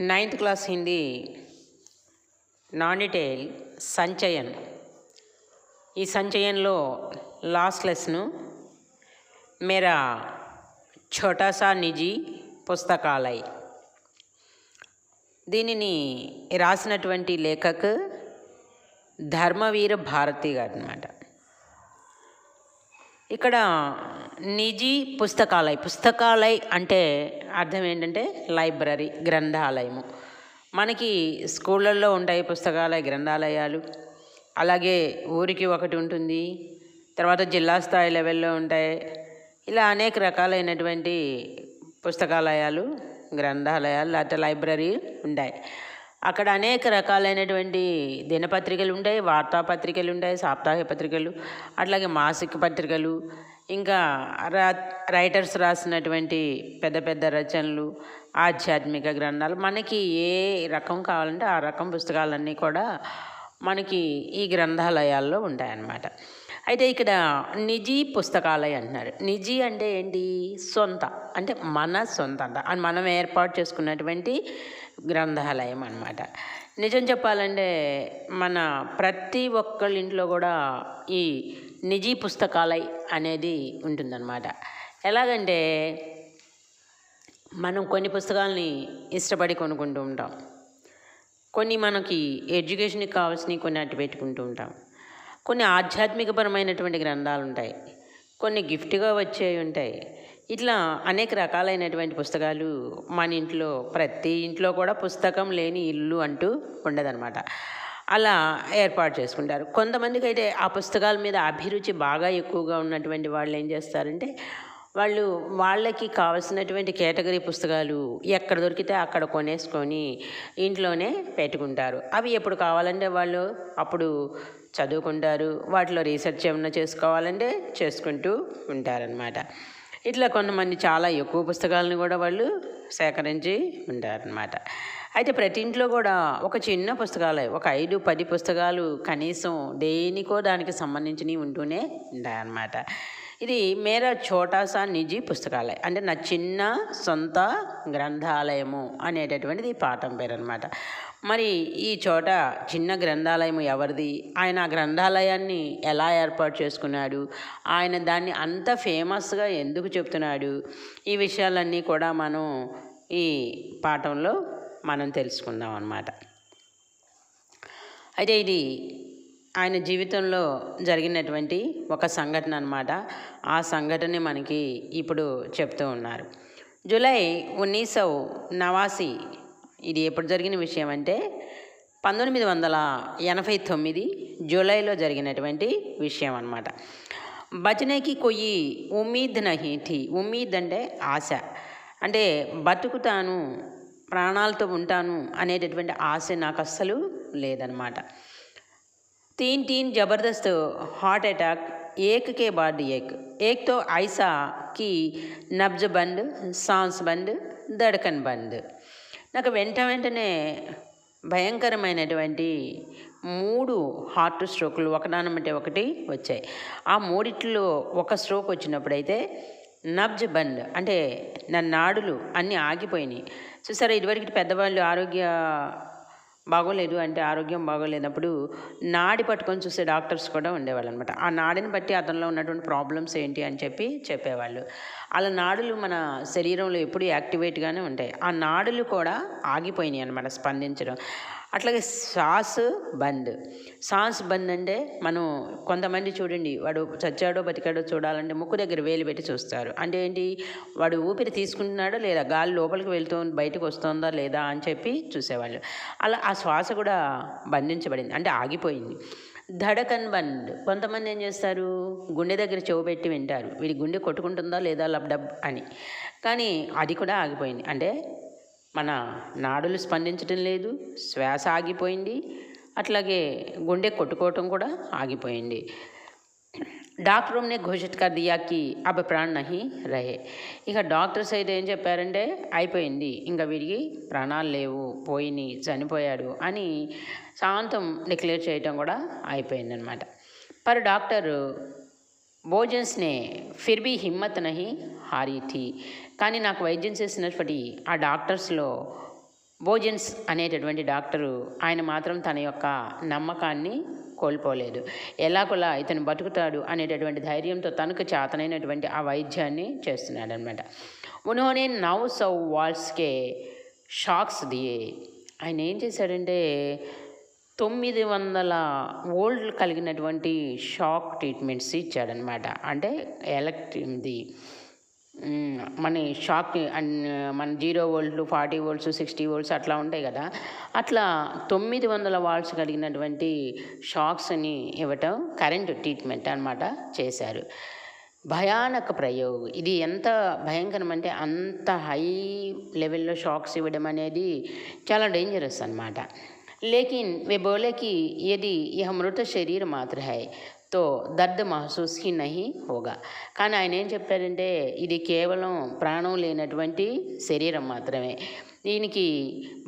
Ninth class Hindi నానిటేల్ సంచయన్. ఈ సంచయన్లో లాస్ట్ లెస్ను మేరా ఛోటాసా నిజీ పుస్తకాలయ్ దీనిని రాసినటువంటి లేఖకు ధర్మవీర భారతి గారు అనమాట ఇక్కడ నిజీ పుస్తకాలయ. పుస్తకాలయ అంటే అర్థం ఏంటంటే లైబ్రరీ గ్రంథాలయము. మనకి స్కూళ్ళల్లో ఉంటాయి పుస్తకాలయ గ్రంథాలయాలు. అలాగే ఊరికి ఒకటి ఉంటుంది. తర్వాత జిల్లా స్థాయి లెవెల్లో ఉంటాయి. ఇలా అనేక రకాలైనటువంటి పుస్తకాలయాలు గ్రంథాలయాలు లేకపోతే లైబ్రరీ ఉంటాయి. అక్కడ అనేక రకాలైనటువంటి దినపత్రికలు ఉంటాయి వార్తాపత్రికలు ఉంటాయి సాప్తాహిక పత్రికలు అట్లాగే మాసిక పత్రికలు ఇంకా రా రైటర్స్ రాసినటువంటి పెద్ద పెద్ద రచనలు ఆధ్యాత్మిక గ్రంథాలు. మనకి ఏ రకం కావాలంటే ఆ రకం పుస్తకాలన్నీ కూడా మనకి ఈ గ్రంథాలయాల్లో ఉంటాయన్నమాట. అయితే ఇక్కడ నిజీ పుస్తకాలయం అంటున్నారు. నిజీ అంటే ఏంటి? సొంత అంటే మన సొంత అంట అని మనం ఏర్పాటు చేసుకున్నటువంటి గ్రంథాలయం అనమాట నిజం చెప్పాలంటే మన ప్రతి ఒక్కళ్ళ ఇంట్లో కూడా ఈ నిజీ పుస్తకాలయ అనేది ఉంటుందన్నమాట. ఎలాగంటే మనం కొన్ని పుస్తకాలని ఇష్టపడి కొనుక్కుంటూ ఉంటాం. కొన్ని మనకి ఎడ్యుకేషన్కి కావాల్సినవి కొన్ని అటు పెట్టుకుంటూ ఉంటాం. కొన్ని ఆధ్యాత్మికపరమైనటువంటి గ్రంథాలు ఉంటాయి కొన్ని గిఫ్ట్గా వచ్చేవి ఉంటాయి ఇట్లా అనేక రకాలైనటువంటి పుస్తకాలు మన ఇంట్లో ప్రతి ఇంట్లో కూడా పుస్తకం లేని ఇల్లు అంటూ ఉండదన్నమాట. అలా ఏర్పాటు చేసుకుంటారు. కొంతమందికి అయితే ఆ పుస్తకాల మీద అభిరుచి బాగా ఎక్కువగా ఉన్నటువంటి వాళ్ళు ఏం చేస్తారంటే వాళ్ళు వాళ్ళకి కావలసినటువంటి కేటగిరీ పుస్తకాలు ఎక్కడ దొరికితే అక్కడ కొనేసుకొని ఇంట్లోనే పెట్టుకుంటారు. అవి ఎప్పుడు కావాలంటే వాళ్ళు అప్పుడు చదువుకుంటారు. వాటిలో రీసెర్చ్ ఏమైనా చేసుకోవాలంటే చేసుకుంటూ ఉంటారనమాట ఇట్లా కొంతమంది చాలా ఎక్కువ పుస్తకాలను కూడా వాళ్ళు సేకరించి ఉంటారనమాట అయితే ప్రతి ఇంట్లో కూడా ఒక చిన్న పుస్తకాలే ఒక ఐదు పది పుస్తకాలు కనీసం దేనికో దానికి సంబంధించినవి ఉంటూనే ఉంటాయన్నమాట. ఇది మేరా ఛోటాసా నిజీ పుస్తకాలయం అంటే నా చిన్న సొంత గ్రంథాలయము అనేటటువంటిది పాఠం పేరు అనమాట మరి ఈ చోట చిన్న గ్రంథాలయం ఎవరిది? ఆయన ఆ గ్రంథాలయాన్ని ఎలా ఏర్పాటు చేసుకున్నాడు? ఆయన దాన్ని అంత ఫేమస్గా ఎందుకు చెప్తున్నాడు? ఈ విషయాలన్నీ కూడా మనం ఈ పాఠంలో మనం తెలుసుకుందాం అన్నమాట. అయితే ఇది ఆయన జీవితంలో జరిగినటువంటి ఒక సంఘటన అనమాట ఆ సంఘటన మనకి ఇప్పుడు చెప్తూ ఉన్నారు. జూలై ఉన్నీసౌ నవాసి ఇది ఎప్పుడు జరిగిన విషయం అంటే పంతొమ్మిది వందల ఎనభై తొమ్మిది జూలైలో జరిగినటువంటి విషయం అనమాట బచనేకి కొయ్యి ఉమ్మీద్ నహీటి ఉమ్మీద్ అంటే ఆశ. అంటే బతుకుతాను ప్రాణాలతో ఉంటాను అనేటటువంటి ఆశ నాకు అస్సలు లేదనమాట తీన్ టీన్ జబర్దస్త్ హార్ట్ అటాక్ ఏక్ కే బాడ్ ఏక్. ఏక్తో ఐసాకి నబ్జ్ బండ్ సాన్స్ బండ్ దడకన్ బండ్ నాకు వెంట వెంటనే భయంకరమైనటువంటి మూడు హార్ట్ స్ట్రోకులు ఒకదానమంటే ఒకటి వచ్చాయి. ఆ మూడిట్లో ఒక స్ట్రోక్ వచ్చినప్పుడైతే నబ్జ్ బంద్ అంటే నా నాడులు అన్నీ ఆగిపోయినాయి. చూసారా ఇదివరకు పెద్దవాళ్ళు ఆరోగ్య బాగోలేదు అంటే ఆరోగ్యం బాగోలేనప్పుడు నాడి పట్టుకొని చూసే డాక్టర్స్ కూడా ఉండేవాళ్ళు అనమాట ఆ నాడిని బట్టి అతనిలో ఉన్నటువంటి ప్రాబ్లమ్స్ ఏంటి అని చెప్పి చెప్పేవాళ్ళు. అలా నాడులు మన శరీరంలో ఎప్పుడు యాక్టివేట్గానే ఉంటాయి. ఆ నాడులు కూడా ఆగిపోయినాయి అనమాట స్పందించడం. అట్లాగే శ్వాస బంద్. సాస్ బంద్ అంటే మనం కొంతమంది చూడండి వాడు చచ్చాడో బతికాడో చూడాలంటే ముక్కు దగ్గర వేలు పెట్టి చూస్తారు. అంటే ఏంటి? వాడు ఊపిరి తీసుకుంటున్నాడో లేదా? గాలి లోపలికి వెళ్తూ బయటకు వస్తుందా లేదా అని చెప్పి చూసేవాళ్ళు. అలా ఆ శ్వాస కూడా బంధించబడింది అంటే ఆగిపోయింది. ధడకన్ బంద్. కొంతమంది ఏం చేస్తారు? గుండె దగ్గర చెవు పెట్టి వింటారు. వీడి గుండె కొట్టుకుంటుందా లేదా? లబ్డబ్ అని. కానీ అది కూడా ఆగిపోయింది. అంటే మన నాడులు స్పందించడం లేదు శ్వాస ఆగిపోయింది అట్లాగే గుండె కొట్టుకోవటం కూడా ఆగిపోయింది. డాక్టర్ నే ఘోషిత్ కర్ దియాకి అబ్ ప్రాణ్ నహి రహే. ఇక డాక్టర్ సైడ్ ఏం చెప్పారంటే అయిపోయింది ఇంకా వీడికి ప్రాణాలు లేవు పోయిని చనిపోయాడు అని శాంతం డిక్లేర్ చేయటం కూడా అయిపోయిందనమాట పర్ డాక్టర్ భోజన్స్నే ఫిర్బీ హిమ్మత్ నహి హారీ థీ. కానీ నాకు వైద్యం చేసినప్పటి ఆ డాక్టర్స్లో భోజన్స్ అనేటటువంటి డాక్టరు ఆయన మాత్రం తన యొక్క నమ్మకాన్ని కోల్పోలేదు. ఎలాగోలా ఇతను బతుకుతాడు అనేటటువంటి ధైర్యంతో తనకు చేతనైనటువంటి ఆ వైద్యాన్ని చేస్తున్నాడు అనమాట ఉన్హోనే నవ్ సౌ వాల్స్కే షాక్స్ దియే. ఆయన ఏం చేశాడంటే తొమ్మిది వందల ఓల్డ్ కలిగినటువంటి షాక్ ట్రీట్మెంట్స్ ఇచ్చాడనమాట అంటే ఎలక్ట్రిది మన షాక్ అన్- మన జీరో వోల్ట్లు ఫార్టీ వోల్ట్స్ సిక్స్టీ వోల్ట్స్ అట్లా ఉంటాయి కదా అట్లా తొమ్మిది వందల వాల్ట్స్ కలిగినటువంటి షాక్స్ని ఇవ్వటం కరెంట్ ట్రీట్మెంట్ అన్నమాట చేశారు భయానక ప్రయోగం ఇది ఎంత భయంకరం అంటే అంత హై లెవెల్లో షాక్స్ ఇవ్వడం అనేది చాలా డేంజరస్ అన్నమాట लेकिन वे बोले कि यदि यह मृत शरीर मात्र है తో దర్ద్ మహసూస్ హీ నహి హోగా కానీ ఆయన ఏం చెప్పారంటే ఇది కేవలం ప్రాణం లేనటువంటి శరీరం మాత్రమే దీనికి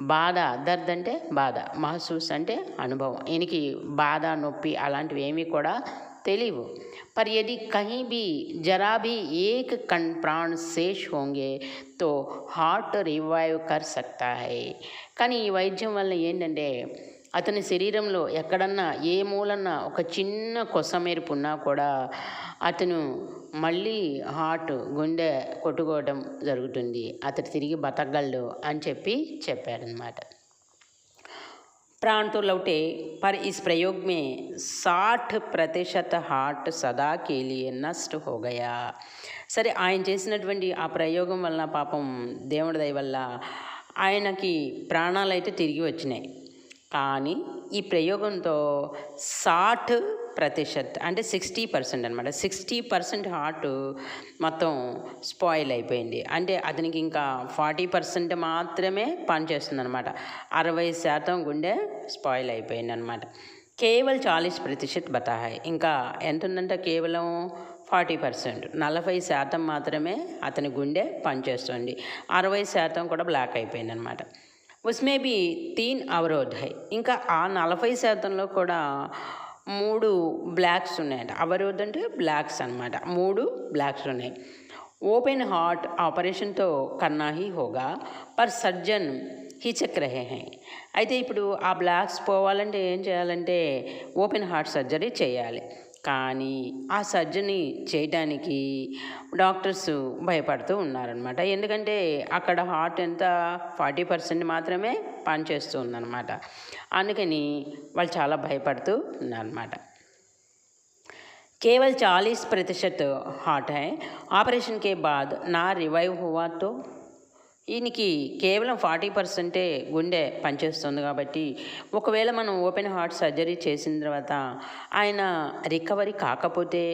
బాధ దర్ద్ అంటే బాధ మహసూస్ అంటే అనుభవం ఈయనకి బాధ నొప్పి అలాంటివి ఏమీ కూడా తెలియవు पर यदि कहीं भी जरा भी एक कण प्राण शेष होंगे तो హార్ట్ రివైవ్ కర్ సక్తా హై కానీ ఈ వైద్యం వల్ల ఏంటంటే అతని శరీరంలో ఎక్కడన్నా ఏ మూలన్నా ఒక చిన్న కొసమేరుపు ఉన్నా కూడా అతను మళ్ళీ హార్ట్ గుండె కొట్టుకోవడం జరుగుతుంది అతడు తిరిగి బతకగలడు అని చెప్పి చెప్పారనమాట प्राण तो लौटे पर इस प्रयोग में 60 प्रतिशत హార్ట్ సదా के लिए నష్ట हो गया సరే ఆయన చేసినటువంటి ఆ ప్రయోగం వలన పాపం దేవుడి దయ వల్ల ఆయనకి ప్రాణాలు అయితే తిరిగి వచ్చినాయి కానీ ఈ ప్రయోగంతో సాట్ ప్రతిశత్ అంటే సిక్స్టీ పర్సెంట్ అనమాట సిక్స్టీ పర్సెంట్ హార్ట్ మొత్తం స్పాయిల్ అయిపోయింది. అంటే అతనికి ఇంకా ఫార్టీ పర్సెంట్ మాత్రమే పనిచేస్తుంది అనమాట అరవై శాతం గుండె స్పాయిల్ అయిపోయింది అనమాట చాలీస్ ప్రతిశత్ బతాహాయ్ ఇంకా ఎంత ఉందంటే కేవలం ఫార్టీ పర్సెంట్. నలభై శాతం మాత్రమే అతని గుండె పనిచేస్తుంది. అరవై శాతం కూడా బ్లాక్ అయిపోయిందనమాట అనమాట ఉస్మే బి తీన్ అవరోధ్ హై ఇంకా ఆ నలభై శాతంలో కూడా మూడు బ్లాక్స్ ఉన్నాయంట అవరోధ్ అంటే బ్లాక్స్ అన్నమాట. మూడు బ్లాక్స్ ఉన్నాయి. ఓపెన్ హార్ట్ ఆపరేషన్తో కన్నా హీ హోగా. పర్ సర్జన్ హిచక్ రహే హై. అయితే ఇప్పుడు ఆ బ్లాక్స్ పోవాలంటే ఏం చేయాలంటే ఓపెన్ హార్ట్ సర్జరీ చేయాలి. కానీ ఆ సర్జరీ చేయడానికి డాక్టర్స్ భయపడుతూ ఉన్నారనమాట ఎందుకంటే అక్కడ హార్ట్ ఎంత ఫార్టీ పర్సెంట్ మాత్రమే పనిచేస్తూ ఉందన్నమాట అందుకని వాళ్ళు చాలా భయపడుతూ ఉన్నారన్నమాట केवल 40 प्रतिशत हार्ट है ऑपरेशन के बाद ना रिवाइव हुआ तो ఈయనకి కేవలం ఫార్టీ పర్సెంటే గుండె పనిచేస్తుంది కాబట్టి ఒకవేళ మనం ఓపెన్ హార్ట్ సర్జరీ చేసిన తర్వాత ఆయన రికవరీ కాకపోతే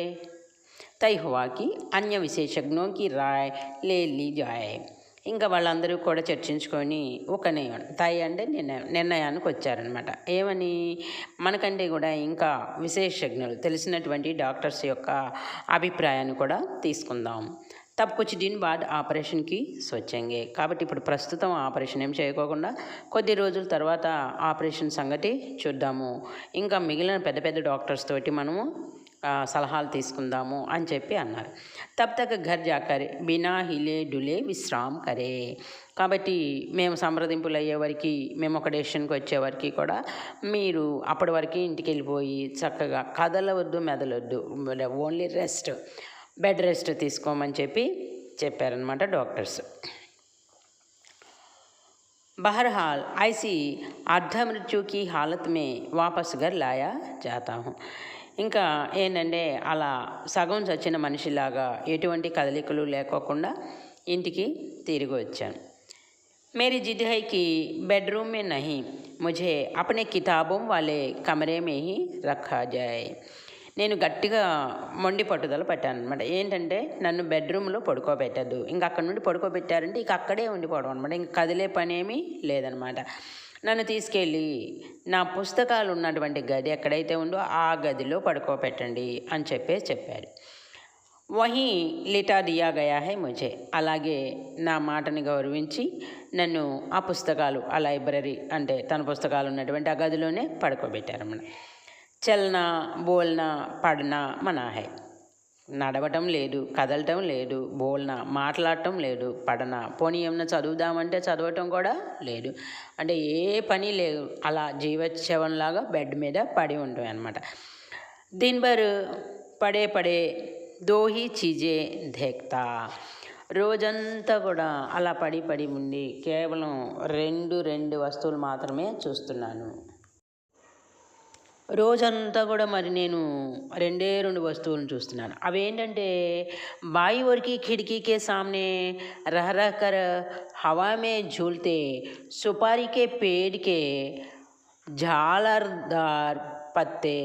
తైహువాకి అన్య విశేషజ్ఞోకి రాయ్ లే లీ జాయ్. ఇంకా వాళ్ళందరూ కూడా చర్చించుకొని ఒక నిర్ణయం తై అంటే నిర్ణయం నిర్ణయానికి వచ్చారనమాట ఏమని? మనకంటే కూడా ఇంకా విశేషజ్ఞులు తెలిసినటువంటి డాక్టర్స్ యొక్క అభిప్రాయాన్ని కూడా తీసుకుందాం. तब कुछ दिन बाद ఆపరేషన్కి కాబట్టి ఇప్పుడు ప్రస్తుతం ఆపరేషన్ ఏం చేయకోకుండా కొద్ది రోజుల తర్వాత ఆపరేషన్ సంగతి చూద్దాము. ఇంకా మిగిలిన పెద్ద పెద్ద డాక్టర్స్ తోటి మనము సలహాలు తీసుకుందాము అని చెప్పి అన్నారు. తబ్ తక్ ఘర్ జాకర్ బినా హిలే డులే విశ్రామ్ కరే. కాబట్టి మేము సంప్రదింపులు అయ్యే మేము ఒక డెసిషన్కి వచ్చే వరకు కూడా మీరు అప్పటి వరకు ఇంటికి వెళ్ళిపోయి చక్కగా కదలవద్దు మెదలొద్దు ఓన్లీ రెస్ట్. బెడ్ రెస్ట్ తీసుకోమని చెప్పి చెప్పారనమాట డాక్టర్స్ बहरहाल ऐसी अर्ध मृत्यु की हालत में वापस घर लाया जाता हूँ ఇంకా ఏంటంటే అలా సగం చచ్చిన మనిషిలాగా ఎటువంటి కదలికలు లేకోకుండా ఇంటికి తిరిగి వచ్చాను मेरी जिद है कि बेडरूम में नहीं मुझे अपने किताबों वाले कमरे में ही रखा जाए నేను గట్టిగా మొండి పట్టుదల పట్టాను అనమాట ఏంటంటే నన్ను బెడ్రూమ్లో పడుకోబెట్టద్దు. ఇంక అక్కడ నుండి పడుకోబెట్టారంటే ఇక అక్కడే ఉండిపోవడం అనమాట ఇంక కదిలే పని ఏమీ లేదనమాట నన్ను తీసుకెళ్ళి నా పుస్తకాలు ఉన్నటువంటి గది ఎక్కడైతే ఉందో ఆ గదిలో పడుకోబెట్టండి అని చెప్పేసి చెప్పారు. వహీ లిటా దియా గయా హై ముజే. అలాగే నా మాటని గౌరవించి నన్ను ఆ పుస్తకాలు ఆ లైబ్రరీ అంటే తన పుస్తకాలు ఉన్నటువంటి ఆ గదిలోనే పడుకోబెట్టారన్నమాట. చల్నా బోల్నా పడనా మనాహే నడవటం లేదు కదలటం లేదు బోల్న మాట్లాడటం లేదు పడన. పోనీ ఏమన్నా చదువుదామంటే చదవటం కూడా లేదు. అంటే ఏ పని లేదు. అలా జీవోత్సవంలాగా బెడ్ మీద పడి ఉంటాయి అనమాట దీని పడే పడే దోహి చీజే దేక్తా రోజంతా కూడా అలా పడి పడి ఉండి కేవలం రెండు రెండు వస్తువులు మాత్రమే చూస్తున్నాను. రోజంతా కూడా మరి నేను రెండే రెండు వస్తువులను చూస్తున్నాను అవి ఏంటంటే బాయి వరకు खिड़की के सामने रह रह कर हवा में झूलते सुपारी के पेड़ के झालरदार पत्ते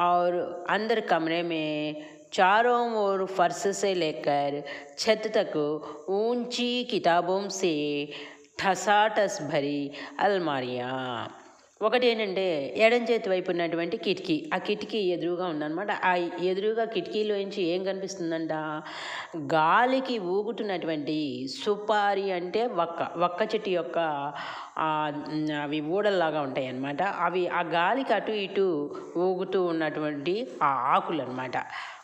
और अंदर कमरे में चारों ओर फर्श से लेकर छत तक ऊंची किताबों से ठसाठस भरी अलमारियाँ ఒకటి ఏంటంటే ఎడం చేతి వైపు ఉన్నటువంటి కిటికీ. ఆ కిటికీ ఎదురుగా ఉందన్నమాట. ఆ ఎదురుగా కిటికీలోంచి ఏం కనిపిస్తుందంట? గాలికి ఊగుతున్నటువంటి సుపారి అంటే వక్క. వక్క చెట్టు యొక్క అవి ఊడల్లాగా ఉంటాయి అన్నమాట అవి ఆ గాలికి అటు ఇటు ఊగుతూ ఉన్నటువంటి ఆ ఆకులు అనమాట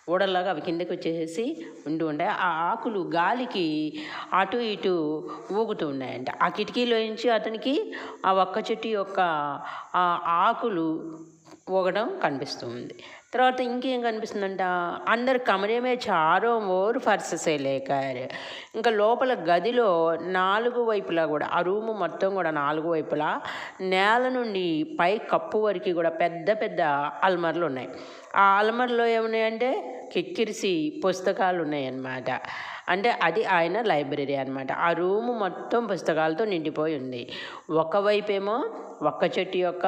ఊడల్లాగా అవి కిందకి వచ్చేసేసి ఉంటూ ఉంటాయి ఆ ఆకులు గాలికి అటు ఇటు ఊగుతూ ఉన్నాయంట. ఆ కిటికీలో నుంచి అతనికి ఆ ఒక్క చెట్టు యొక్క ఆ ఆకులు ఊగడం కనిపిస్తుంది తర్వాత ఇంకేం కనిపిస్తుందంట? అందరు కమరేమే చారో మోరు ఫర్ససే లేకారు. ఇంకా లోపల గదిలో నాలుగు వైపులా కూడా ఆ రూము మొత్తం కూడా నాలుగు వైపులా నేల నుండి పై కప్పు వరకు కూడా పెద్ద పెద్ద అల్మర్లు ఉన్నాయి. ఆ అల్మర్లో ఏమున్నాయంటే కిక్కిరిసి పుస్తకాలు ఉన్నాయన్నమాట అంటే అది ఆయన లైబ్రరీ అనమాట ఆ రూము మొత్తం పుస్తకాలతో నిండిపోయి ఉంది. ఒకవైపేమో ఒక్క చెట్టు యొక్క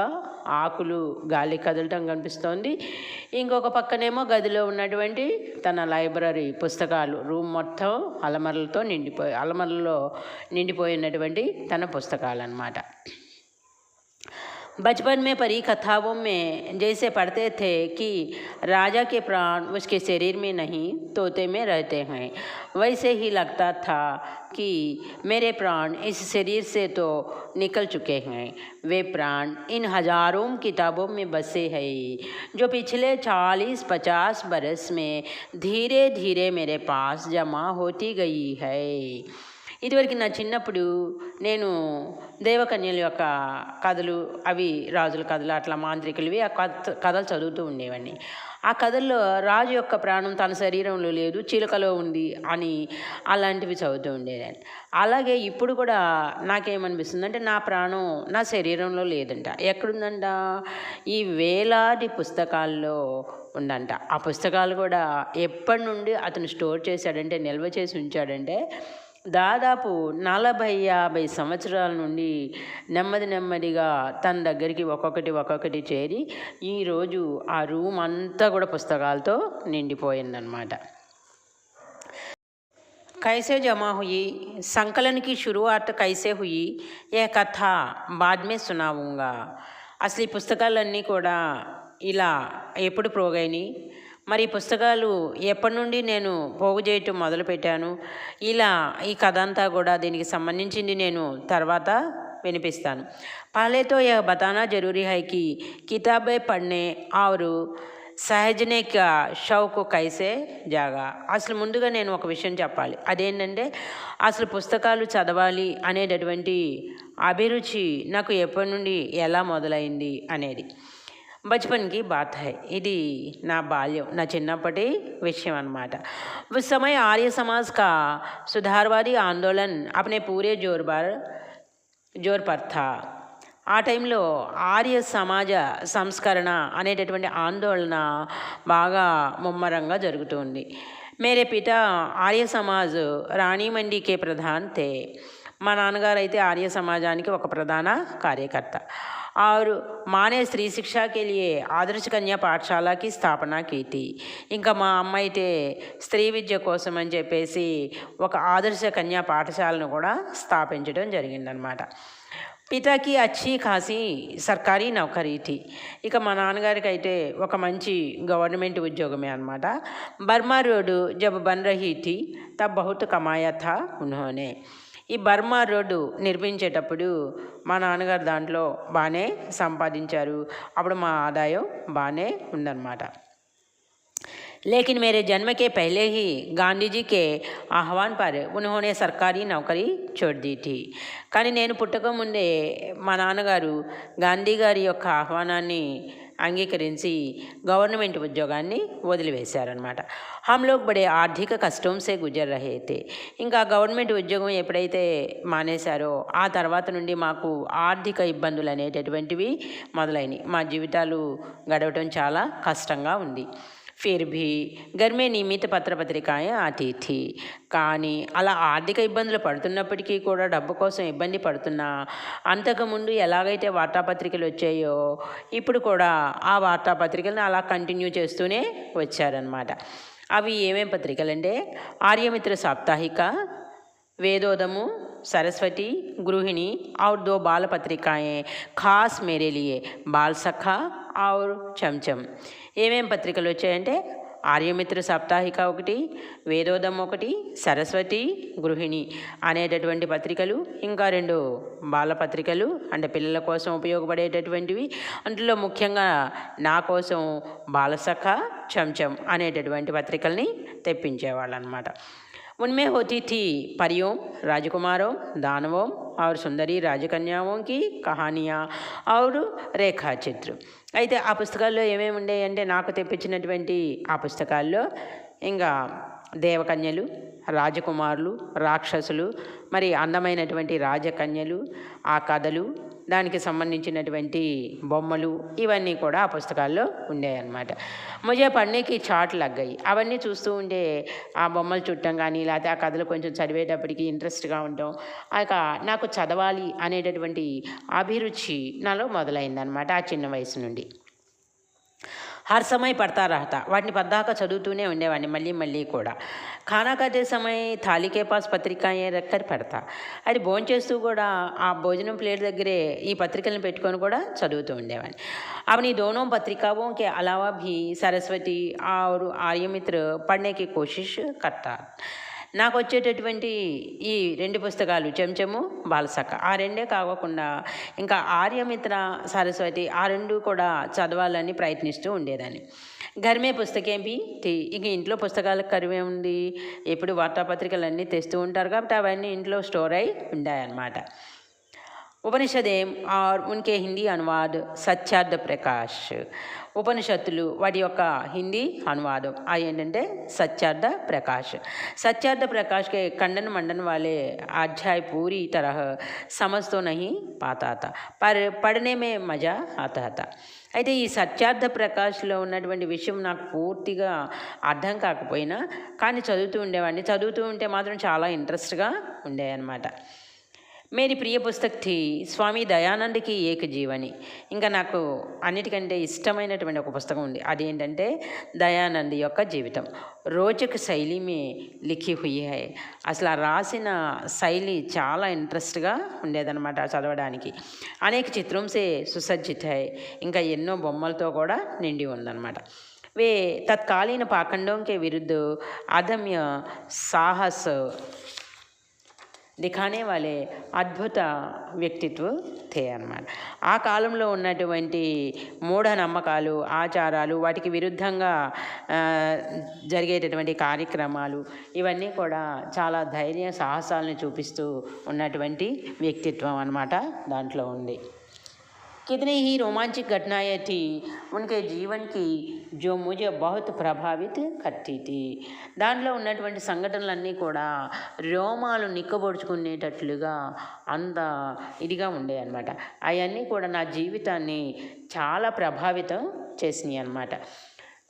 ఆకులు గాలి కదలటం కనిపిస్తోంది. ఇంకొక పక్కనేమో గదిలో ఉన్నటువంటి తన లైబ్రరీ పుస్తకాలు రూమ్ మొత్తం అలమరలతో నిండిపోయి అలమరలో నిండిపోయినటువంటి తన పుస్తకాలు అన్నమాట बचपन में परी कथाओं में जैसे पढ़ते थे कि राजा के प्राण उसके शरीर में नहीं, तोते में रहते हैं। वैसे ही लगता था कि मेरे प्राण इस शरीर से तो निकल चुके हैं। वे प्राण इन हज़ारों किताबों में बसे हैं, जो पिछले चालीस पचास बरस में धीरे धीरे मेरे पास जमा होती गई है। ఇదివరకు నా చిన్నప్పుడు నేను దేవకన్యల యొక్క కథలు అవి రాజుల కథలు అట్లా మాంత్రికులవి ఆ కథ కథలు చదువుతూ ఉండేవాడిని. ఆ కథల్లో రాజు యొక్క ప్రాణం తన శరీరంలో లేదు చిలుకలో ఉంది అని అలాంటివి చదువుతూ ఉండేదాన్ని. అలాగే ఇప్పుడు కూడా నాకేమనిపిస్తుందంటే నా ప్రాణం నా శరీరంలో లేదంట. ఎక్కడుందంట? ఈ వేలాది పుస్తకాల్లో ఉందంట. ఆ పుస్తకాలు కూడా ఎప్పటి నుండి అతను స్టోర్ చేశాడంటే నిల్వ చేసి ఉంచాడంటే దాదాపు నలభై యాభై సంవత్సరాల నుండి నెమ్మది నెమ్మదిగా తన దగ్గరికి ఒక్కొక్కటి ఒక్కొక్కటి చేరి ఈరోజు ఆ రూమ్ అంతా కూడా పుస్తకాలతో నిండిపోయిందనమాట कैसे जमा हुई संकलन की शुरुआत कैसे हुई यह कथा बाद में सुनाऊंगा అసలు ఈ పుస్తకాలన్నీ కూడా ఇలా ఎప్పుడు ప్రోగైనాయి మరి పుస్తకాలు ఎప్పటి నుండి నేను పోగు చేయటం మొదలుపెట్టాను? ఇలా ఈ కథ అంతా కూడా దీనికి సంబంధించింది నేను తర్వాత వినిపిస్తాను. పాలేతో యొక్క బతానా జరూరీ హైకి కితాబే పడ్నే ఆరు సహజనేక షౌకు కైసే జాగా. అసలు ముందుగా నేను ఒక విషయం చెప్పాలి. అదేంటంటే అసలు పుస్తకాలు చదవాలి అనేటటువంటి అభిరుచి నాకు ఎప్పటి నుండి ఎలా మొదలైంది అనేది. బచ్పన్కి బాత్ హై ఇది నా బాల్యం నా చిన్నప్పటి విషయం అన్నమాట उस समय आर्य समाज का सुधारवादी आंदोलन अपने पूरे जोर पर జోర్ పర్ ఆ టైంలో ఆర్య సమాజ సంస్కరణ అనేటటువంటి ఆందోళన బాగా ముమ్మరంగా జరుగుతుంది మేరే పిత ఆర్య సమాజ్ రాణి మండికే ప్రధాన్ తే మా నాన్నగారు అయితే ఆర్య సమాజానికి ఒక ప్రధాన కార్యకర్త और माँ ने स्त्री शिक्षा के लिए आदर्श कन्या పాఠశాల కి స్థాపన కీతి ఇంకా మా అమ్మ అయితే స్త్రీ విద్య కోసం అని చెప్పేసి ఒక ఆదర్శ కన్యా పాఠశాలను కూడా స్థాపించడం జరిగిందనమాట పితాకి అచ్చి ఖాసీ సర్కారీ నౌకరీ థీ ఇక మా నాన్నగారికి అయితే ఒక మంచి గవర్నమెంట్ ఉద్యోగమే అనమాట బర్మా రోడ్డు జబ్ బన్ రహీ థీ తబ్ బహుత్ కమాయా థా ఉన్హోనే ఈ బర్మా రోడ్డు నిర్మించేటప్పుడు మా నాన్నగారు దాంట్లో బాగానే సంపాదించారు అప్పుడు మా ఆదాయం బాగానే ఉందన్నమాట लेकिन मेरे जन्म के पहले ही गांधी जी के ఆహ్వాన్ పర్ ఉన్హోనే సర్కారీ నౌకరీ छोड़ दी थी కానీ నేను పుట్టక ముందే మా నాన్నగారు గాంధీ గారి యొక్క ఆహ్వానాన్ని అంగీకరించి గవర్నమెంట్ ఉద్యోగాన్ని వదిలివేశారనమాట హమ్ లోగ్ బడే ఆర్థిక కష్టం సే గుజర్ రహే ఇంకా గవర్నమెంట్ ఉద్యోగం ఎప్పుడైతే మానేశారో ఆ తర్వాత నుండి మాకు ఆర్థిక ఇబ్బందులు అనేటటువంటివి మొదలైనవి మా జీవితాలు గడవటం చాలా కష్టంగా ఉంది. ఫిర్ భీ గర్మే నియమిత పత్రపత్రికాయ అతిథి కానీ అలా ఆర్థిక ఇబ్బందులు పడుతున్నప్పటికీ కూడా డబ్బు కోసం ఇబ్బంది పడుతున్నా అంతకుముందు ఎలాగైతే వార్తాపత్రికలు వచ్చాయో ఇప్పుడు కూడా ఆ వార్తాపత్రికలను అలా కంటిన్యూ చేస్తూనే వచ్చారనమాట అవి ఏమేం పత్రికలంటే ఆర్యమిత్ర సాప్తాహిక వేదోదము सरस्वती गृहिणी और दो बाल पत्रिकाएं खास मेरे लिए बाल सखा और चमचम ఏమేం పత్రికలు వచ్చాయంటే ఆర్యమిత్ర సాప్తాహిక ఒకటి వేదోదం ఒకటి సరస్వతి గృహిణి అనేటటువంటి పత్రికలు ఇంకా రెండు బాల పత్రికలు అంటే పిల్లల కోసం ఉపయోగపడేటటువంటివి అందులో ముఖ్యంగా నా కోసం బాలసఖ చంచం అనేటటువంటి పత్రికల్ని తెప్పించేవాళ్ళు అనమాట उनमें होती थी परियों राजकुमारों दानवों और सुंदरी राजकन्याओं की कहानियाँ और రేఖాచిత్రం అయితే ఆ పుస్తకాల్లో ఏమేమి ఉండేవి అంటే నాకు తెప్పించినటువంటి ఆ పుస్తకాల్లో ఇంకా దేవకన్యలు రాజకుమారులు రాక్షసులు మరి అందమైనటువంటి రాజకన్యలు ఆ కథలు దానికి సంబంధించినటువంటి బొమ్మలు ఇవన్నీ కూడా ఆ పుస్తకాల్లో ఉండేవన్నమాట ముజే పన్నీకి చాట్లు అగ్గాయి అవన్నీ చూస్తూ ఉండే ఆ బొమ్మలు చుట్టం కానీ లేకపోతే ఆ కథలు కొంచెం చదివేటప్పటికి ఇంట్రెస్ట్గా ఉండటం ఆ నాకు చదవాలి అనేటటువంటి అభిరుచి నాలో మొదలైందనమాట ఆ చిన్న వయసు నుండి. హర్ సమయ పడతా రహతా వాటిని పద్దాక చదువుతూనే ఉండేవాడిని మళ్ళీ మళ్ళీ కూడా ఖానా కట్టే సమయ థాలికే పాస్ పత్రికాయే రెక్కర్ పెడతా అది భోంచేస్తూ కూడా ఆ భోజనం ప్లేట్ దగ్గరే ఈ పత్రికలను పెట్టుకొని కూడా చదువుతూ ఉండేవాడిని అవని दोनों पत्रिकाओं के अलावा भी सरस्वती और आर्यमित्र पढ़ने की कोशिश करता నాకు వచ్చేటటువంటి ఈ రెండు పుస్తకాలు చెంచము బాలసక్క ఆ రెండే కాకుండా ఇంకా ఆర్యమిత్ర సరస్వతి ఆ రెండు కూడా చదవాలని ప్రయత్నిస్తూ ఉండేదాన్ని. గర్మే పుస్తకేంపి? ఇక ఇంట్లో పుస్తకాలకు కరువే ఉంది. ఎప్పుడు వార్తాపత్రికలు అన్నీ తెస్తూ ఉంటారు కాబట్టి అవన్నీ ఇంట్లో స్టోర్ అయి ఉన్నాయన్నమాట ఉపనిషదేం ఆర్ ఉన్కే హిందీ అనువాద్ సత్యార్థ ప్రకాష్. ఉపనిషత్తులు వాటి యొక్క హిందీ అనువాదం. అవి ఏంటంటే సత్యార్థ ప్రకాష్. సత్యార్థ ప్రకాష్కే ఖండన్ మండన్ వాళ్ళే అధ్యాయ పూరి తరహ సమస్తో నహి పాతాత. పర్ పడనేమే మజా ఆతాత. అయితే ఈ సత్యార్థ ప్రకాష్లో ఉన్నటువంటి విషయం నాకు పూర్తిగా అర్థం కాకపోయినా కానీ చదువుతూ ఉండేవాడిని. చదువుతూ ఉంటే మాత్రం చాలా ఇంట్రెస్ట్గా ఉండేదన్నమాట. మేరీ ప్రియ పుస్తక్ థీ స్వామి దయానందకి ఏక జీవని ఇంకా నాకు అన్నిటికంటే ఇష్టమైనటువంటి ఒక పుస్తకం ఉంది. అదేంటంటే దయానంద్ యొక్క జీవితం. రోజుకు శైలి మే లిఖి హుయి హై. అసలు ఆ రాసిన శైలి చాలా ఇంట్రెస్ట్గా ఉండేదన్నమాట చదవడానికి. అనేక చిత్రంసే సుసజ్జితాయ్ హై. ఇంకా ఎన్నో బొమ్మలతో కూడా నిండి ఉందన్నమాట. వే తత్కాలీన పాఖండంకే విరుద్ధ అదమ్య సాహస్ దిఖానే వాళ్ళే అద్భుత వ్యక్తిత్వ థే అన్నమాట. ఆ కాలంలో ఉన్నటువంటి మూఢనమ్మకాలు ఆచారాలు వాటికి విరుద్ధంగా జరిగేటటువంటి కార్యక్రమాలు ఇవన్నీ కూడా చాలా ధైర్య సాహసాలను చూపిస్తూ ఉన్నటువంటి వ్యక్తిత్వం అన్నమాట దాంట్లో ఉంది. कितनी ही रोमांचक घटनाएं थी उनके जीवन की जो मुझे बहुत ప్రభావిత करती थी దాంట్లో ఉన్నటువంటి సంఘటనలన్నీ కూడా రోమాలు నిక్కబొడుచుకునేటట్లుగా అంత ఇదిగా ఉండేవి అనమాట అవన్నీ కూడా నా జీవితాన్ని చాలా ప్రభావితం చేసినాయి అనమాట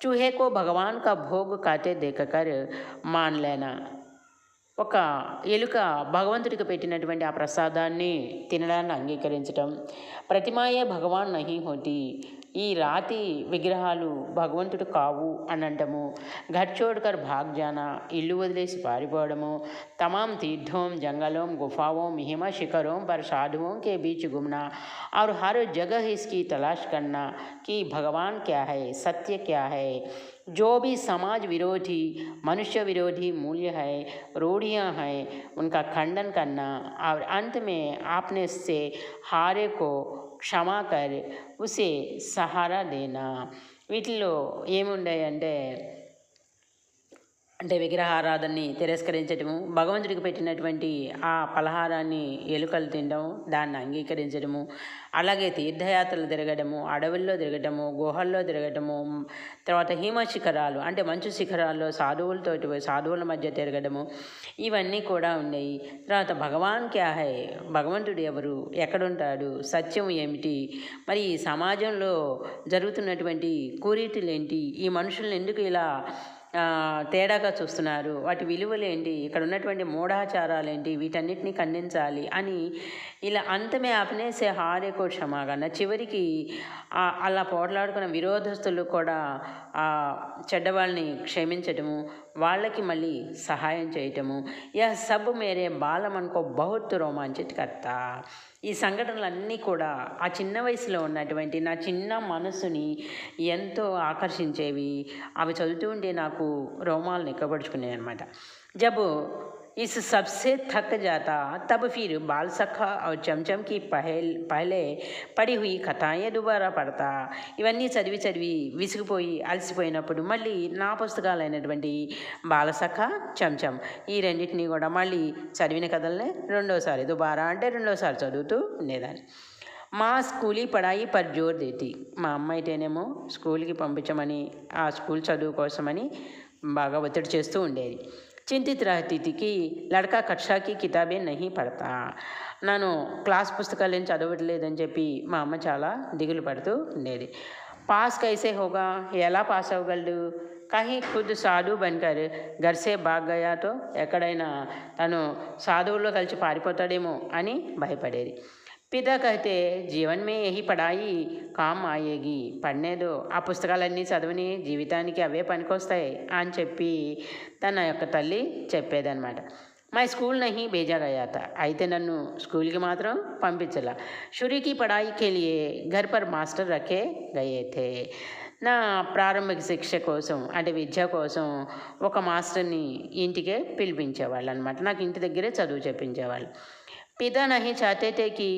चूहे को भगवान का भोग खाते देखकर मान लेना ఒక ఎలుక భగవంతుడికి పెట్టినటువంటి ఆ ప్రసాదాన్ని తినడాన్ని అంగీకరించటం ప్రతిమాయే భగవాన్ నహి హోతి ఈ రాతి విగ్రహాలు భగవంతుడు కావు అని అంటము ఘట్ చోడ్కర్ భాగ్ జానా ఇల్లు వదిలేసి పారిపోవడము तमाम तीर्थों जंगलों गुफाओं महिमा शिखरों पर साधुओं के बीच घूमना और हर जगह इसकी तलाश करना कि भगवान क्या है सत्य क्या है जो भी समाज विरोधी मनुष्य विरोधी मूल्य है रूढ़ियाँ हैं उनका खंडन करना और अंत में आपने से हारे को క్షమా కర్ ఉసే సహారా దేనా వీటిలో ఏముండాయి అంటే అంటే విగ్రహారాధనని తిరస్కరించడము భగవంతుడికి పెట్టినటువంటి ఆ పలహారాన్ని ఎలుకలు తినడం దాన్ని అంగీకరించడము అలాగే తీర్థయాత్రలు తిరగడము అడవుల్లో తిరగటము గుహల్లో తిరగటము తర్వాత హిమ శిఖరాలు అంటే మంచు శిఖరాల్లో సాధువులతోటి సాధువుల మధ్య తిరగడము ఇవన్నీ కూడా ఉన్నాయి. తర్వాత భగవాన్ క్యాహే భగవంతుడు ఎవరు? ఎక్కడుంటాడు? సత్యం ఏమిటి? మరి ఈ సమాజంలో జరుగుతున్నటువంటి కూరీటులు ఏంటి? ఈ మనుషులను ఎందుకు ఇలా తేడాగా చూస్తున్నారు. వాటి విలువలు ఏంటి ఇక్కడ ఉన్నటువంటి మూఢాచారాలు ఏంటి వీటన్నిటిని ఖండించాలి అని ఇలా అంతమే ఆపనేసే హారేకో క్షమాగన. చివరికి అలా పోట్లాడుకున్న విరోధస్తులు కూడా ఆ చెడ్డవాళ్ళని క్షమించటము వాళ్ళకి మళ్ళీ సహాయం చేయటము. యా సబ్ మేరే బాలమనుకో బహుత్ రోమాంచిత్ కర్త. ఈ సంఘటనలన్నీ కూడా ఆ చిన్న వయసులో ఉన్నటువంటి నా చిన్న మనసుని ఎంతో ఆకర్షించేవి. అవి చదువుతూ ఉంటే నాకు రోమాలను ఎక్కబడుచుకునేవి అనమాట జబు इस सबसे थक जाता तब फिर बाल सखा और चमचम की पहल पहले పడి హుయి కథాయే దుబారా పడతా ఇవన్నీ చదివి చదివి విసిగిపోయి అలసిపోయినప్పుడు మళ్ళీ నా పుస్తకాలైనటువంటి బాలసఖ చెంచం ఈ రెండింటినీ కూడా మళ్ళీ చదివిన కథలనే రెండోసారి దుబారా అంటే రెండోసారి చదువుతూ ఉండేదాన్ని మా స్కూలీ పడాయి పర్ జోర్ దేతి మా అమ్మ అయితేనేమో స్కూల్కి పంపించమని ఆ స్కూల్ చదువు కోసమని బాగా ఒత్తిడి చేస్తూ ఉండేది చింతిత్ रहती थी कि लड़का कक्षा की किताबें नहीं पढ़ता నన్ను క్లాస్ పుస్తకాలు ఏం చదవట్లేదని చెప్పి మా అమ్మ చాలా దిగులు పడుతూ ఉండేది పాస్ కైసే హోగా ఎలా పాస్ అవ్వగలడు కహీ ఖుద్ సాధు బన్కర్ గర్సే బాగ్ గయాతో ఎక్కడైనా తను సాధువుల్లో కలిసి పారిపోతాడేమో అని భయపడేది పిత కహితే జీవన్ మే యహి పడాయి కామ్ ఆయేగి పడినేదో ఆ పుస్తకాలన్నీ చదవని జీవితానికి అవే పనికొస్తాయి అని చెప్పి తన యొక్క తల్లి చెప్పేదన్నమాట. మై స్కూల్ నహి భేజా అయితే నన్ను స్కూల్కి మాత్రం పంపించలా. షురీకి పడాయి లియే ఘర్ పర్ మాస్టర్ రఖే గయే థే నా ప్రారంభిక శిక్ష కోసం అంటే విద్య కోసం ఒక మాస్టర్ని ఇంటికే పిలిపించేవాళ్ళు అనమాట నాకు ఇంటి దగ్గరే చదువు చెప్పించేవాళ్ళు. पिता नहीं चाहते थे कि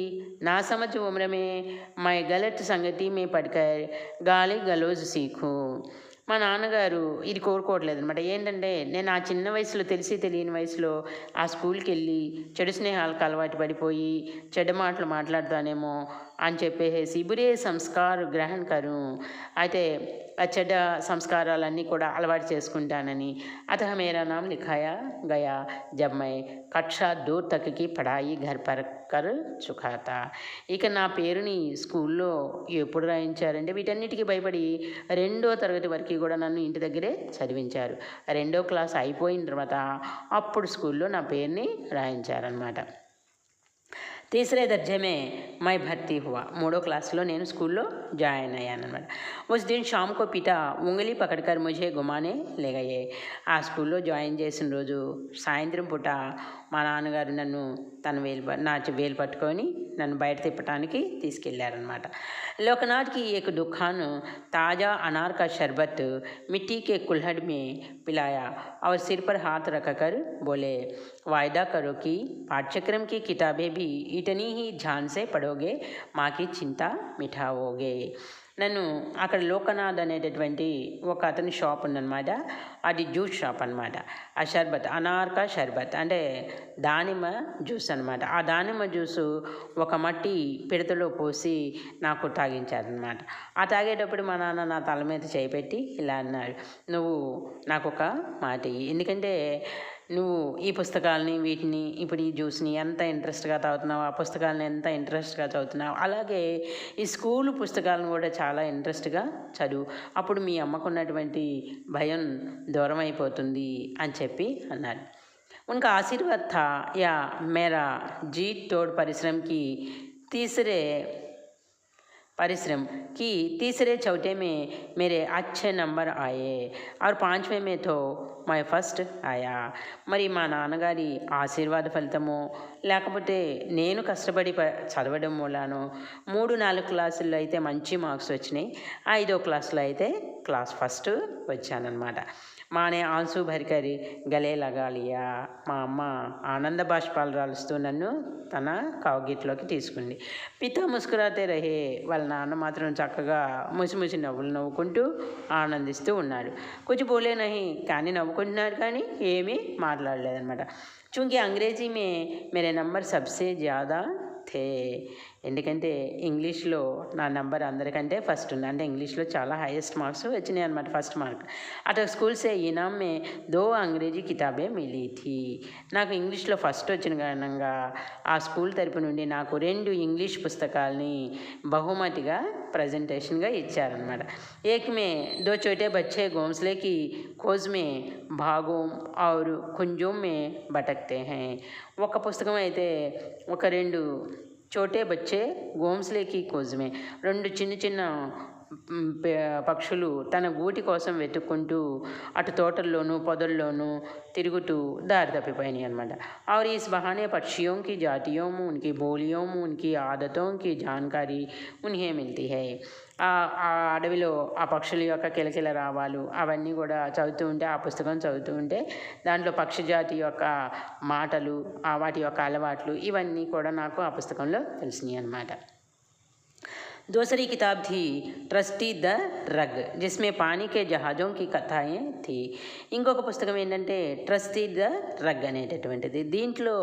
नासमझ उम्र में मैं गलत संगति में पढ़कर గాలి గలోజ్ సీఖు మా నాన్నగారు ఇది కోరుకోవట్లేదు అనమాట ఏంటంటే నేను ఆ చిన్న వయసులో తెలిసి తెలియని వయసులో ఆ స్కూల్కి వెళ్ళి చెడు స్నేహాలకు అలవాటు పడిపోయి చెడ్డ మాటలు మాట్లాడతానేమో అని చెప్పేసి బురే సంస్కార గ్రహణ్ కరు. అయితే ఆ చెడ్డ సంస్కారాలన్నీ కూడా అలవాటు చేసుకుంటానని. అత మేరా నామ్ లిఖాయా గయా జబ్ మై దూర్ దో తక్కి పడాయి ఘర్ పర్ కర్ ఇక నా పేరుని స్కూల్లో ఎప్పుడు రాయించారంటే వీటన్నిటికీ భయపడి రెండో తరగతి వరకు కూడా నన్ను ఇంటి దగ్గరే చదివించారు. రెండో క్లాస్ అయిపోయిన తర్వాత అప్పుడు స్కూల్లో నా పేరుని రాయించారనమాట తీసరే దర్జమే మై భర్తీ హువా. మూడో క్లాస్లో నేను స్కూల్లో జాయిన్ అయ్యాను అనమాట ఉస్ దిన్ షామ్కో పిట ఉంగలి పకడ్కర్ ముజే గుమానే లేగయ్యే ఆ స్కూల్లో జాయిన్ చేసిన రోజు సాయంత్రం పూట మా నాన్నగారు నన్ను తన వేలు ప- నా చె- వేలు పట్టుకొని నన్ను బయట తిప్పడానికి తీసుకెళ్లారనమాట लोकनाथ की एक दुकान ताज़ा अनार का शरबत मिट्टी के कुल्हड़ में पिलाया और सिर पर हाथ रखकर बोले वायदा करो कि पाठ्यक्रम की किताबें भी इतनी ही ध्यान से पढ़ोगे माँ की चिंता मिठाओगे నన్ను అక్కడ లోకనాథ్ అనేటటువంటి ఒక అతని షాప్ ఉందన్నమాట. అది జ్యూస్ షాప్ అన్నమాట. ఆ షర్బత్ అనార్క షర్బత్ అంటే దానిమ్మ జ్యూస్ అన్నమాట. ఆ దానిమ్మ జ్యూసు ఒక మట్టి పిడతలో పోసి నాకు తాగించారనమాట ఆ తాగేటప్పుడు మా నాన్న నా తల మీద చేయిపెట్టి ఇలా అన్నాడు నువ్వు నాకు ఒక మాట ఎందుకంటే నువ్వు ఈ పుస్తకాలని వీటిని ఇప్పుడు ఈ జ్యూస్ని ఎంత ఇంట్రెస్ట్గా చదువుతున్నావు ఆ పుస్తకాలను ఎంత ఇంట్రెస్ట్గా చదువుతున్నావు అలాగే ఈ స్కూల్ పుస్తకాలను కూడా చాలా ఇంట్రెస్ట్గా చదువు అప్పుడు మీ అమ్మకు ఉన్నటువంటి భయం దూరం అయిపోతుంది అని చెప్పి అన్నాడు उनका आशीर्वाद था या मेरा जीत तोड़ परिश्रम की तीसरे परिश्रम की तीसरे चौथे में मेरे अच्छे नंबर आए और पाँचवें में तो మై ఫస్ట్ ఆయా మరి మా నాన్నగారి ఆశీర్వాద ఫలితమో లేకపోతే నేను కష్టపడి ప- చదవడం మూలానో మూడు నాలుగు క్లాసుల్లో అయితే మంచి మార్క్స్ వచ్చినాయి ఐదో క్లాస్లో అయితే క్లాస్ ఫస్ట్ వచ్చానన్నమాట మానే ఆన్సు భరికరి గలే లగాలియా. మా అమ్మ ఆనంద బాష్పాలు రాలుస్తూ నన్ను తన కవగిట్లోకి తీసుకుంది. పితా ముస్కురాతే రహే వాళ్ళ నాన్న మాత్రం చక్కగా ముసిముసి నవ్వులు నవ్వుకుంటూ ఆనందిస్తూ ఉన్నాడు. కొంచెం బోలే నహి కానీ నవ్వుకుంటున్నాడు కానీ ఏమీ మాట్లాడలేదనమాట చూంకి అంగ్రేజీ మే మేరే నంబర్ సబ్సే జాదా థే. ఎందుకంటే ఇంగ్లీష్లో నా నెంబర్ అందరికంటే ఫస్ట్ ఉంది. అంటే ఇంగ్లీష్లో చాలా హైయెస్ట్ మార్క్స్ వచ్చినాయి అనమాట ఫస్ట్ మార్క్ అటు స్కూల్స్ అయినా మే దో అంగ్రేజీ కితాబే మిలీతి. నాకు ఇంగ్లీష్లో ఫస్ట్ వచ్చిన కారణంగా ఆ స్కూల్ తరపు నుండి నాకు రెండు ఇంగ్లీష్ పుస్తకాలని బహుమతిగా ప్రజెంటేషన్గా ఇచ్చారనమాట ఏకమే దో చోటే బచ్చే గోమ్స్లేకి కోజ్మే భాగోం ఆరు కుంజోమే బటక్తే హై. ఒక పుస్తకం అయితే ఒక రెండు చోటే బచ్చే గోంస్లేకి కోజమే రెండు చిన్న చిన్న మ్, పే- పక్షులు తన గూటి కోసం వెతుక్కుంటూ అటు తోటల్లోనూ పొదల్లోనూ తిరుగుతూ దారి తప్పిపోయినాయి అనమాట और इस बहाने पक्षियों की जातियों में उनकी बोलियों में उनकी आदतों की जानकारी उन्हें मिलती है ఆ అడవిలో ఆ పక్షుల యొక్క కిలకిల రావాలు అవన్నీ కూడా చదువుతూ ఉంటే ఆ పుస్తకం చదువుతూ ఉంటే దాంట్లో పక్షి జాతి యొక్క మాటలు ఆ వాటి యొక్క అలవాట్లు ఇవన్నీ కూడా నాకు ఆ పుస్తకంలో తెలిసినాయి అన్నమాట दूसरी किताब थी ट्रस्टी द रग जिसमें पानी के जहाज़ों की కథాయే థీ ఇంకొక పుస్తకం ఏంటంటే ట్రస్టీ ద రగ్ అనేటటువంటిది దీంట్లో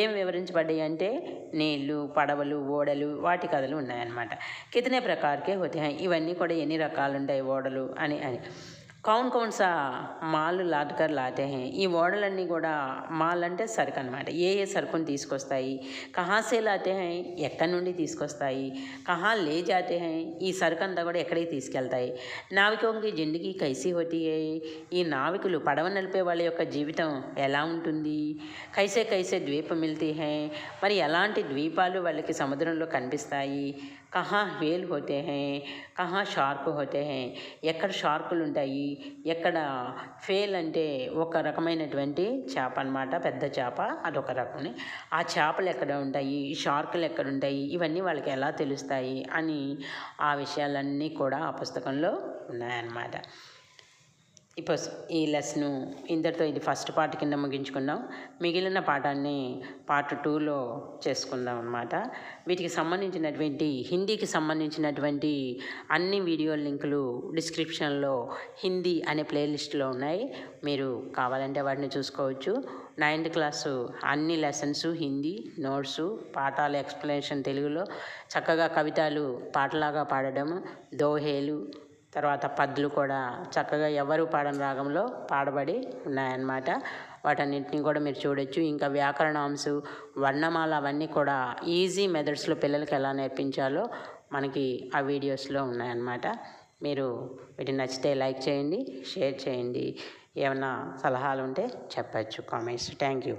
ఏం వివరించబడ్డాయి అంటే నీళ్ళు పడవలు ఓడలు వాటి కథలు ఉన్నాయన్నమాట కితనే ప్రకారకే హోతే హై ఇవన్నీ కూడా ఎన్ని రకాలు ఉంటాయి ఓడలు అని అని కౌన్ కౌన్ సా మాల్ లాట్కర్ లాటే ఈ ఓడలన్నీ కూడా మాల్ అంటే సరుకు అనమాట ఏ ఏ సరుకుని తీసుకొస్తాయి? కహాసే లాటే ఎక్కడి నుండి తీసుకొస్తాయి? కహా లే జాతే హై? ఈ సరుకు అంతా కూడా ఎక్కడికి తీసుకెళ్తాయి? నావికోంకి జిందగీ కైసీ హోటీ ఈ నావికులు పడవ నడిపే వాళ్ళ యొక్క జీవితం ఎలా ఉంటుంది? కైసే కైసే ద్వీపం మిల్తీ హై? మరి ఎలాంటి ద్వీపాలు వాళ్ళకి సముద్రంలో కనిపిస్తాయి? కహా వేల్ హోతే హై కహా షార్క్ హోతే హై ఎక్కడ షార్కులు ఉంటాయి ఎక్కడ ఫేల్ అంటే ఒక రకమైనటువంటి చేప అన్నమాట పెద్ద చేప అదొక రకం. ఆ చేపలు ఎక్కడ ఉంటాయి షార్కులు ఎక్కడ ఉంటాయి ఇవన్నీ వాళ్ళకి ఎలా తెలుస్తాయి అని ఆ విషయాలన్నీ కూడా ఆ పుస్తకంలో ఉన్నాయన్నమాట. ఇప్పుడు ఈ లెసను ఇంతటితో ఇది ఫస్ట్ పార్ట్ కింద ముగించుకుందాం. మిగిలిన పాఠాన్ని పార్ట్ టూలో చేసుకుందాం అనమాట వీటికి సంబంధించినటువంటి హిందీకి సంబంధించినటువంటి అన్ని వీడియో లింకులు డిస్క్రిప్షన్లో హిందీ అనే ప్లేలిస్ట్లో ఉన్నాయి. మీరు కావాలంటే వాటిని చూసుకోవచ్చు. నైన్త్ క్లాసు అన్ని లెసన్స్ హిందీ నోట్స్ పాఠాల ఎక్స్ప్లెనేషన్ తెలుగులో చక్కగా కవితలు పాటలాగా పాడడం దోహేలు తర్వాత పద్లు కూడా చక్కగా ఎవరు పాడని రాగంలో పాడబడి ఉన్నాయన్నమాట. వాటన్నింటినీ కూడా మీరు చూడొచ్చు. ఇంకా వ్యాకరణాంశు వర్ణమాల అవన్నీ కూడా ఈజీ మెథడ్స్లో పిల్లలకి ఎలా నేర్పించాలో మనకి ఆ వీడియోస్లో ఉన్నాయన్నమాట. మీరు వీటిని నచ్చితే లైక్ చేయండి షేర్ చేయండి. ఏమైనా సలహాలు ఉంటే చెప్పచ్చు కామెంట్స్. Thank you.